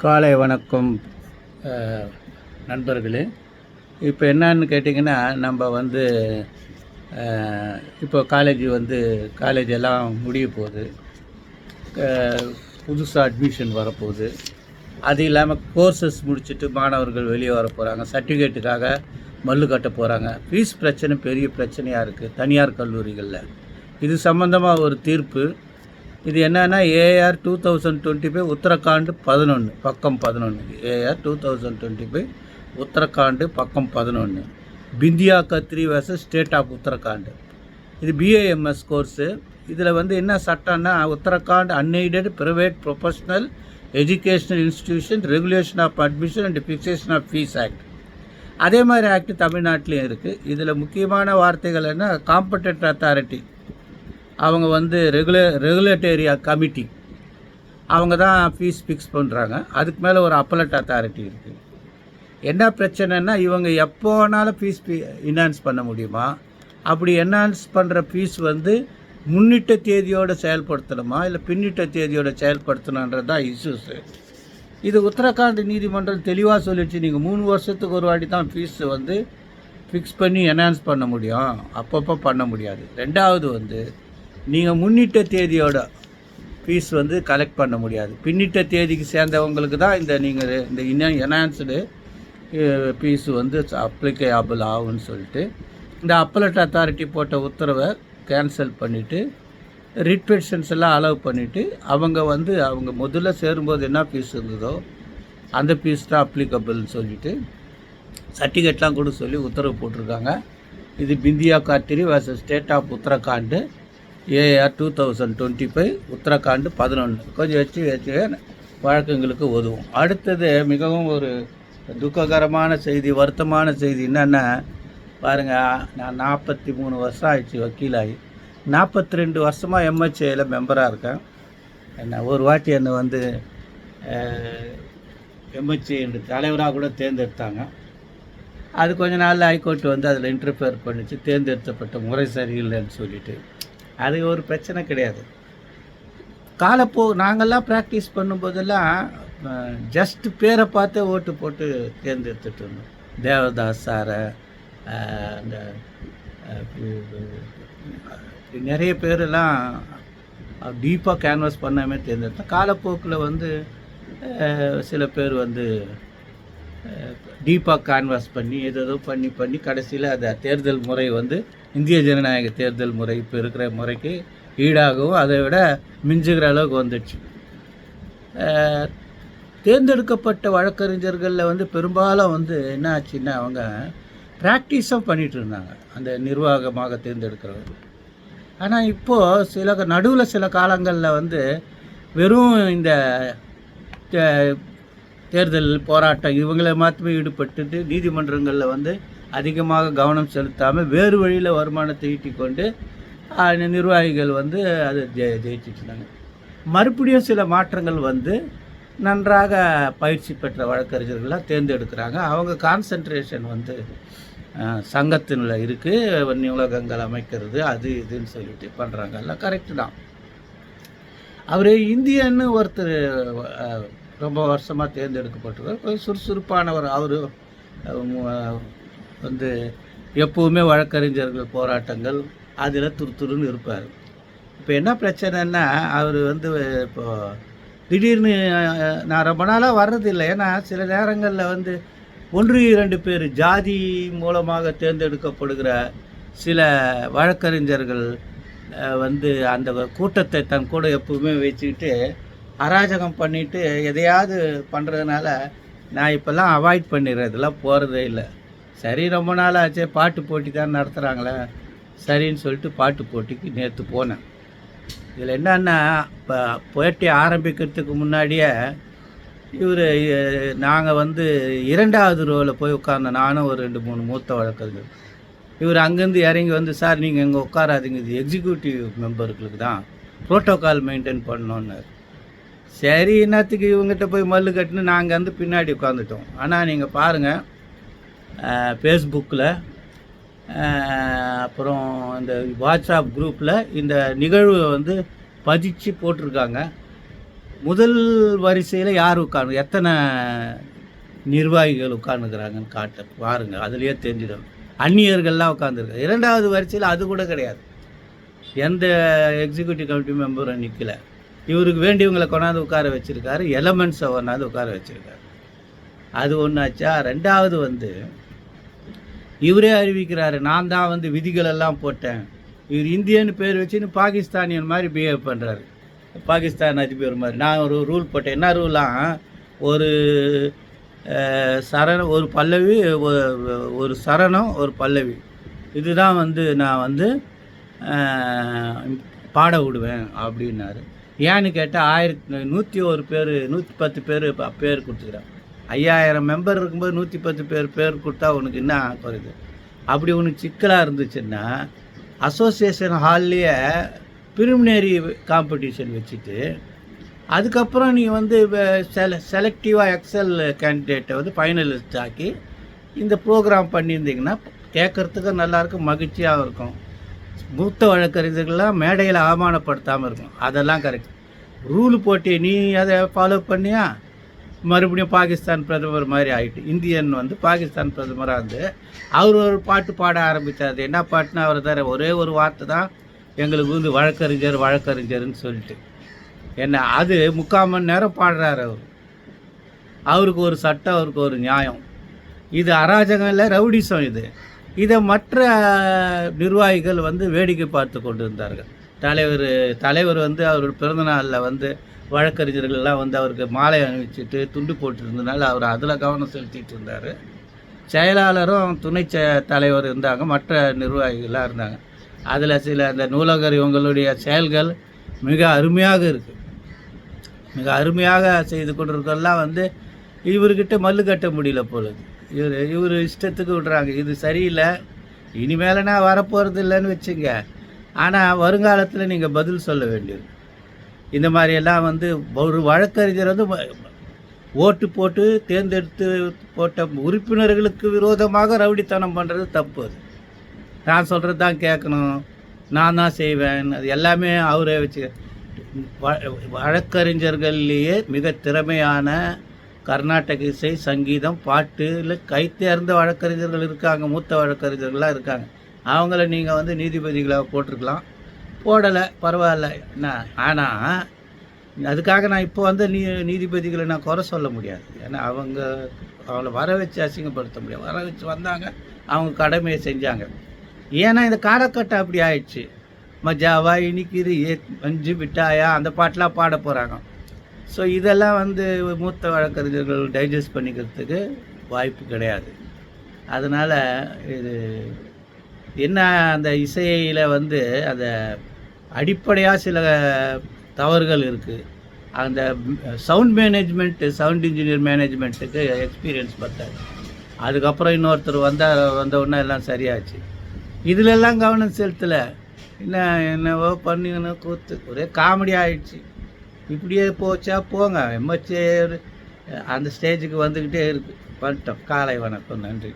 காலை வணக்கம் நண்பர்களே. இப்போ என்னன்னு கேட்டிங்கன்னா நம்ம வந்து இப்போ காலேஜ் வந்து காலேஜ் எல்லாம் முடிய போகுது. புதுசாக அட்மிஷன் வரப்போகுது. அது இல்லாமல் கோர்சஸ் முடிச்சுட்டு மாணவர்கள் வெளியே வர போகிறாங்க சர்டிஃபிகேட்டுக்காக மல்லு கட்ட போகிறாங்க ஃபீஸ் பிரச்சனை பெரிய பிரச்சனையாக இருக்குது தனியார் கல்லூரிகளில். இது சம்மந்தமாக ஒரு தீர்ப்பு. இது என்னென்னா AR two thousand twenty five Uttarakhand பதினொன்று பக்கம் பதினொன்று AR two thousand twenty five Uttarakhand பக்கம் பதினொன்று Bindiya Katri versus state of Uttarakhand. இது பிஏஎம்எஸ் கோர்ஸு இதில் வந்து என்ன சட்டம்னா Uttarakhand unaided private professional educational institution regulation of admission and fixation of fee act அதே மாதிரி ஆக்ட் தமிழ்நாட்டிலையும் இருக்குது இதில் முக்கியமான வார்த்தைகள் என்ன? காம்படென்ட் அத்தாரிட்டி அவங்க வந்து ரெகுலே ரெகுலேட்டரி கமிட்டி அவங்க தான் ஃபீஸ் ஃபிக்ஸ் பண்ணுறாங்க அதுக்கு மேலே ஒரு அப்பலட் அத்தாரிட்டி இருக்குது என்ன பிரச்சனைன்னா இவங்க எப்போ வேணாலும் ஃபீஸ் இன்ஹான்ஸ் பண்ண முடியுமா? அப்படி என்ஹான்ஸ் பண்ணுற ஃபீஸ் வந்து முன்னிட்ட தேதியோடு செயல்படுத்தணுமா? இல்லை பின்னிட்ட தேதியோடு செயல்படுத்தணுன்றது தான் இஷ்யூஸு இது உத்தரகாண்ட் நீதிமன்றம் தெளிவாக சொல்லிடுச்சு. நீங்கள் மூணு வருஷத்துக்கு ஒரு வாட்டி தான் ஃபீஸ் வந்து ஃபிக்ஸ் பண்ணி என்ஹான்ஸ் பண்ண முடியும். அப்பப்போ பண்ண முடியாது. ரெண்டாவது வந்து நீங்கள் முன்னிட்ட தேதியோட ஃபீஸ் வந்து கலெக்ட் பண்ண முடியாது. பின்னிட்ட தேதிக்கு சேர்ந்தவங்களுக்கு தான் இந்த நீங்கள் இந்த இன்னும் என்ஹான்ஸ்டு ஃபீஸ் வந்து அப்ளிகேபிள் ஆகும்னு சொல்லிட்டு இந்த அப்பலட் அத்தாரிட்டி போட்ட உத்தரவை கேன்சல் பண்ணிவிட்டு ரிட் பெட்டிஷன்ஸ் எல்லாம் அலோவ் பண்ணிவிட்டு அவங்க வந்து அவங்க முதல்ல சேரும்போது என்ன ஃபீஸ் இருந்ததோ அந்த ஃபீஸ் தான் அப்ளிகபிள்னு சொல்லிட்டு சர்டிஃபிகேட்லாம் கூட சொல்லி உத்தரவு போட்டிருக்காங்க. இது Bindiya Katri versus state of Uttarakhand AR two thousand twenty five Uttarakhand பதினொன்று கொஞ்சம் வச்சு வச்சு வழக்கங்களுக்கு உதவும் அடுத்தது மிகவும் ஒரு துக்ககரமான செய்தி வருத்தமான செய்தி என்னென்னா பாருங்கள் நான் நாற்பத்தி மூணு வருஷம் ஆயிடுச்சு வக்கீலாகி நாற்பத்தி ரெண்டு வருஷமாக எம்ஹெச்ஏயில் மெம்பராக இருக்கேன். என்ன ஒரு வாட்டி என்னை வந்து எம்ஹெச்ஏ என்று தலைவராக கூட தேர்ந்தெடுத்தாங்க. அது கொஞ்ச நாளில் ஹைகோர்ட் வந்து அதில் இன்டர்ஃபியர் பண்ணிச்சு தேர்ந்தெடுத்தப்பட்ட முறை சரியில்லைன்னு சொல்லிட்டு. அது ஒரு பிரச்சனை கிடையாது. காலப்போ நாங்கள்லாம் ப்ராக்டிஸ் பண்ணும்போதெல்லாம் ஜஸ்ட் பேரை பார்த்தே ஓட்டு போட்டு தேர்ந்தெடுத்துட்டு இருந்தோம். தேவதாஸ் சாரை அந்த நிறைய பேரெல்லாம் டீப்பாக கேன்வாஸ் பண்ணாமே தேர்ந்தெடுத்தோம். காலப்போக்கில் வந்து சில பேர் வந்து டீப்பாக கான்வாஸ் பண்ணி ஏதேதோ பண்ணி பண்ணி கடைசியில் அந்த தேர்தல் முறை வந்து இந்திய ஜனநாயக தேர்தல் முறை இப்போ இருக்கிற முறைக்கு ஈடாகவும் அதை விட மிஞ்சுகிற அளவுக்கு வந்துடுச்சு. தேர்ந்தெடுக்கப்பட்ட வழக்கறிஞர்களில் வந்து பெரும்பாலும் வந்து என்ன ஆச்சுன்னா அவங்க ப்ராக்டிஸும் பண்ணிகிட்டு இருந்தாங்க அந்த நிர்வாகமாக தேர்ந்தெடுக்கிறவங்க ஆனால் இப்போது சில நடுவில் சில காலங்களில் வந்து வெறும் இந்த தே- தேர்தல் போராட்டம் இவங்கள மாத்திரமே ஈடுபட்டுட்டு நீதிமன்றங்களில் வந்து அதிகமாக கவனம் செலுத்தாமல் வேறு வழியில் வருமானத்தை ஈட்டி கொண்டு நிர்வாகிகள் வந்து அதை ஜெய ஜெயிச்சிட்டு இருந்தாங்க மறுபடியும் சில மாற்றங்கள் வந்து நன்றாக பயிற்சி பெற்ற வழக்கறிஞர்களாக தேர்ந்தெடுக்கிறாங்க. அவங்க கான்சன்ட்ரேஷன் வந்து சங்கத்தினில் இருக்குது நூலகங்கள் அமைக்கிறது அது இதுன்னு சொல்லிட்டு பண்ணுறாங்க எல்லாம் கரெக்டு தான். அவர் இந்தியன்னு ஒருத்தர் ரொம்ப வருஷமாக தேர்ந்தெடுக்கப்பட்டிருக்கார் கொஞ்சம் சுறுசுறுப்பானவர். அவர் வந்து எப்போவுமே வழக்கறிஞர்கள் போராட்டங்கள் அதில் துருத்துருன்னு இருப்பார். இப்போ என்ன பிரச்சனைன்னா அவர் வந்து இப்போது திடீர்னு நான் ரொம்ப நாளாக வர்றதில்லை. ஏன்னா சில நேரங்களில் வந்து ஒன்று இரண்டு பேர் ஜாதி மூலமாக தேர்ந்தெடுக்கப்படுகிற சில வழக்கறிஞர்கள் வந்து அந்த கூட்டத்தை தன் கூட எப்பவுமே வச்சுக்கிட்டு அராஜகம் பண்ணிட்டு எதையாவது பண்ணுறதுனால நான் இப்போல்லாம் அவாய்ட் பண்ணிடுறேன். இதெல்லாம் போகிறதே இல்லை. சரி ரொம்ப நாள் ஆச்சு. பாட்டு போட்டி தான் நடத்துகிறாங்களே சரின்னு சொல்லிட்டு பாட்டு போட்டிக்கு நேற்று போனேன். இதில் என்னன்னா இப்போ போட்டி ஆரம்பிக்கிறதுக்கு முன்னாடியே இவர் நாங்கள் வந்து இரண்டாவது ரோவில் போய் உட்கார்ந்த நானும் ஒரு ரெண்டு மூணு மூத்த வழக்கறிஞர். இவர் அங்கேருந்து இறங்கி வந்து சார் நீங்கள் இங்கே உட்காராதீங்க. இது எக்ஸிக்யூட்டிவ் மெம்பர்களுக்கு தான். ப்ரோட்டோக்கால் மெயின்டைன் பண்ணோன்னாரு சரி என்னத்துக்கு இவங்ககிட்ட போய் மல்லு கட்டுன்னு நாங்கள் வந்து பின்னாடி உட்காந்துட்டோம் ஆனால் நீங்கள் பாருங்கள் ஃபேஸ்புக்கில் அப்புறம் இந்த வாட்ஸ்அப் குரூப்பில் இந்த நிகழ்வை வந்து பதிச்சு போட்டிருக்காங்க. முதல் வரிசையில் யார் உட்காந்து எத்தனை நிர்வாகிகள் உட்காந்துக்கிறாங்கன்னு காட்ட பாருங்கள் அதுலேயே தெரிஞ்சிடும். அந்நியர்கள்லாம் உட்காந்துருக்காங்க இரண்டாவது வரிசையில் அது கூட கிடையாது. எந்த எக்ஸிக்யூட்டிவ் கமிட்டி மெம்பரும் நிற்கலை இவருக்கு வேண்டியவங்களை கொண்டாந்து உட்கார வச்சுருக்காரு. எலமெண்ட்ஸை கொண்டாந்து உட்கார வச்சுருக்காரு. அது ஒன்றாச்சா ரெண்டாவது வந்து இவரே அறிவிக்கிறாரு நான் தான் வந்து விதிகள் எல்லாம் போட்டேன். இவர் இந்தியன்னு பேர் வச்சுன்னு பாகிஸ்தானியன் மாதிரி பிஹேவ் பண்ணுறாரு பாகிஸ்தான் அதிபர் மாதிரி. நான் ஒரு ரூல் போட்டேன். என்ன ரூலாம் ஒரு சரணம் ஒரு பல்லவி ஒரு சரணம் ஒரு பல்லவி. இதுதான் வந்து நான் வந்து பாட விடுவேன் அப்படின்னாரு. ஏன்னு கேட்டால் ஆயிரத்தி நூற்றி ஒரு பேர் நூற்றி பத்து பேர் பேர் கொடுத்துக்கிறேன் ஐயாயிரம் மெம்பர் இருக்கும்போது நூற்றி பத்து பேர் பேர் கொடுத்தா உனக்கு என்ன குறையுது? அப்படி உனக்கு சிக்கலாக இருந்துச்சுன்னா அசோசியேஷன் ஹால்லேயே பிரிமினரி காம்படிஷன் வச்சுட்டு அதுக்கப்புறம் நீ வந்து செல செலக்டிவாக எக்ஸல் கேண்டிடேட்டை வந்து ஃபைனலிஸ்ட் ஆக்கி இந்த ப்ரோக்ராம் பண்ணியிருந்தீங்கன்னா கேட்குறதுக்கு நல்லாயிருக்கும் மகிழ்ச்சியாகவும் இருக்கும். மூத்த வழக்கறிஞர்கள்லாம் மேடையில் அவமானப்படுத்தாமல் இருக்கும். அதெல்லாம் கரெக்ட் ரூல் போட்டி நீ அதை ஃபாலோ பண்ணியா? மறுபடியும் பாகிஸ்தான் பிரதமர் மாதிரி ஆகிட்டு இந்தியன் வந்து பாகிஸ்தான் பிரதமராக இருந்து அவர் ஒரு பாட்டு பாட ஆரம்பித்தார் என்ன பாட்டுனா அவர் தர ஒரே ஒரு வார்த்தை தான் எங்களுக்கு வந்து வழக்கறிஞர் வழக்கறிஞர்னு சொல்லிட்டு. என்ன அது முக்கால் மணி நேரம் பாடுறாரு அவர். அவருக்கு ஒரு சட்டம் அவருக்கு ஒரு நியாயம். இது அராஜகம் இல்லை ரவுடிசம் இது. இதை மற்ற நிர்வாகிகள் வந்து வேடிக்கை பார்த்து கொண்டு இருந்தார்கள் தலைவர் தலைவர் வந்து அவர் பிறந்தநாளில் வந்து வழக்கறிஞர்கள் எல்லாம் வந்து அவருக்கு மாலை அணிவிச்சிட்டு துண்டு போட்டுருந்தனால அவர் அதில் கவனம் செலுத்திட்டு இருந்தார். செயலாளரும் துணை செ தலைவர் இருந்தாங்க மற்ற நிர்வாகிகளாக இருந்தாங்க. அதில் சில அந்த நூலகர் இவங்களுடைய செயல்கள் மிக அருமையாக இருக்குது மிக அருமையாக செய்து கொண்டிருக்கெல்லாம் வந்து இவர்கிட்ட மல்லு கட்ட முடியல போலது. இவர் இவர் இஷ்டத்துக்கு விடுறாங்க. இது சரியில்லை. இனிமேலனா வரப்போகிறது இல்லைன்னு வச்சுங்க. ஆனால் வருங்காலத்தில் நீங்கள் பதில் சொல்ல வேண்டியது. இந்த மாதிரியெல்லாம் வந்து ஒரு வழக்கறிஞர் வந்து ஓட்டு போட்டு தேர்ந்தெடுத்து போட்ட உறுப்பினர்களுக்கு விரோதமாக ரவுடித்தனம் பண்ணுறது தப்பு. அது நான் சொல்கிறது தான் கேட்கணும். நான் தான் செய்வேன். அது எல்லாமே அவரே வச்சு வ- வழக்கறிஞர்கள்லேயே மிக திறமையான கர்நாடக இசை சங்கீதம் பாட்டுல கைத்தேர்ந்த வழக்கறிஞர்கள் இருக்காங்க மூத்த வழக்கறிஞர்கள்லாம் இருக்காங்க. அவங்கள நீங்கள் வந்து நீதிபதிகளாக போட்டிருக்கலாம். போடலை பரவாயில்ல. என்ன? ஆனால் அதுக்காக நான் இப்போ வந்து நீ நீதிபதிகளை நான் குறை சொல்ல முடியாது. ஏன்னா அவங்க அவங்கள வர வச்சு அசிங்கப்படுத்த முடியாது. வர வச்சு வந்தாங்க அவங்க கடமையை செஞ்சாங்க. ஏன்னா இந்த காலக்கட்டம் அப்படி ஆயிடுச்சு. மஜாவா இனிக்குது ஏ மஞ்சு மிட்டாயா அந்த பாட்டெலாம் பாட போகிறாங்க ஸோ இதெல்லாம் வந்து மூத்த வழக்கறிஞர்கள் டைஜஸ்ட் பண்ணிக்கிறதுக்கு வாய்ப்பு கிடையாது. அதனால் இது என்ன அந்த இசையில் வந்து அந்த அடிப்படையாக சில தவறுகள் இருக்குது அந்த சவுண்ட் மேனேஜ்மெண்ட்டு சவுண்ட் இன்ஜினியர் மேனேஜ்மெண்ட்டுக்கு எக்ஸ்பீரியன்ஸ் பத்தாது. அதுக்கப்புறம் இன்னொருத்தர் வந்தால் வந்தவுடனே எல்லாம் சரியாச்சு. இதிலெல்லாம் கவனம் செலுத்தலை. என்ன என்னவோ பண்ணிங்கன்னு கூத்து ஒரே காமெடி ஆயிடுச்சு. இப்படியே போச்சா போங்க. எம்எச்ஏ அந்த ஸ்டேஜுக்கு வந்துக்கிட்டே இருக்கு. வந்துட்டோம். காலை வணக்கம். நன்றி.